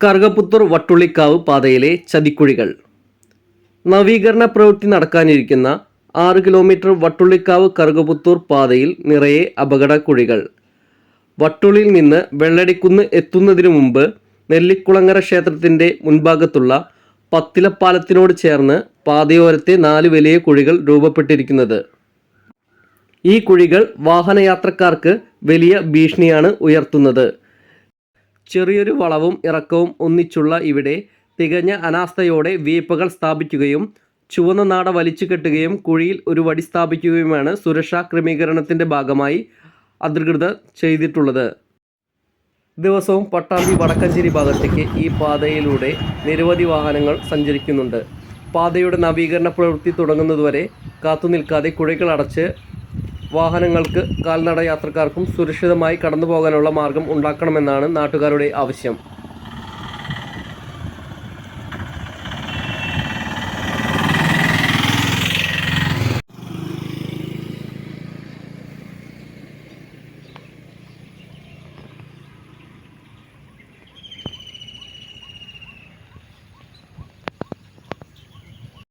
കറുകപ്പുത്തൂർ വട്ടുള്ളിക്കാവ് പാതയിലെ ചതിക്കുഴികൾ. നവീകരണ പ്രവൃത്തി നടക്കാനിരിക്കുന്ന ആറ് കിലോമീറ്റർ വട്ടുള്ളിക്കാവ് കറുകപ്പുത്തൂർ പാതയിൽ നിറയെ അപകട കുഴികൾ വട്ടുള്ളിയിൽ നിന്ന് വെള്ളടിക്കുന്ന് എത്തുന്നതിനു മുമ്പ് നെല്ലിക്കുളങ്ങര ക്ഷേത്രത്തിന്റെ മുൻഭാഗത്തുള്ള പത്തിലപ്പാലത്തിനോട് ചേർന്ന് പാതയോരത്തെ നാല് വലിയ കുഴികൾ രൂപപ്പെട്ടിരിക്കുന്നത്. ഈ കുഴികൾ വാഹനയാത്രക്കാർക്ക് വലിയ ഭീഷണിയാണ് ഉയർത്തുന്നത്. ചെറിയൊരു വളവും ഇറക്കവും ഒന്നിച്ചുള്ള ഇവിടെ തികഞ്ഞ അനാസ്ഥയോടെ വീപ്പകൾ സ്ഥാപിക്കുകയും ചുവന്ന നാട വലിച്ചു കെട്ടുകയും കുഴിയിൽ ഒരു വടി സ്ഥാപിക്കുകയുമാണ് സുരക്ഷാ ക്രമീകരണത്തിന്റെ ഭാഗമായി അധികൃതർ ചെയ്തിട്ടുള്ളത്. ദിവസവും പട്ടാമ്പി വടക്കഞ്ചേരി ഭാഗത്തേക്ക് ഈ പാതയിലൂടെ നിരവധി വാഹനങ്ങൾ സഞ്ചരിക്കുന്നുണ്ട്. പാതയുടെ നവീകരണ പ്രവൃത്തി തുടങ്ങുന്നതുവരെ കാത്തുനിൽക്കാതെ കുഴികൾ അടച്ച് വാഹനങ്ങൾക്ക് കാൽനട യാത്രക്കാർക്കും സുരക്ഷിതമായി കടന്നു പോകാനുള്ള മാർഗം ഉണ്ടാക്കണമെന്നാണ് നാട്ടുകാരുടെ ആവശ്യം.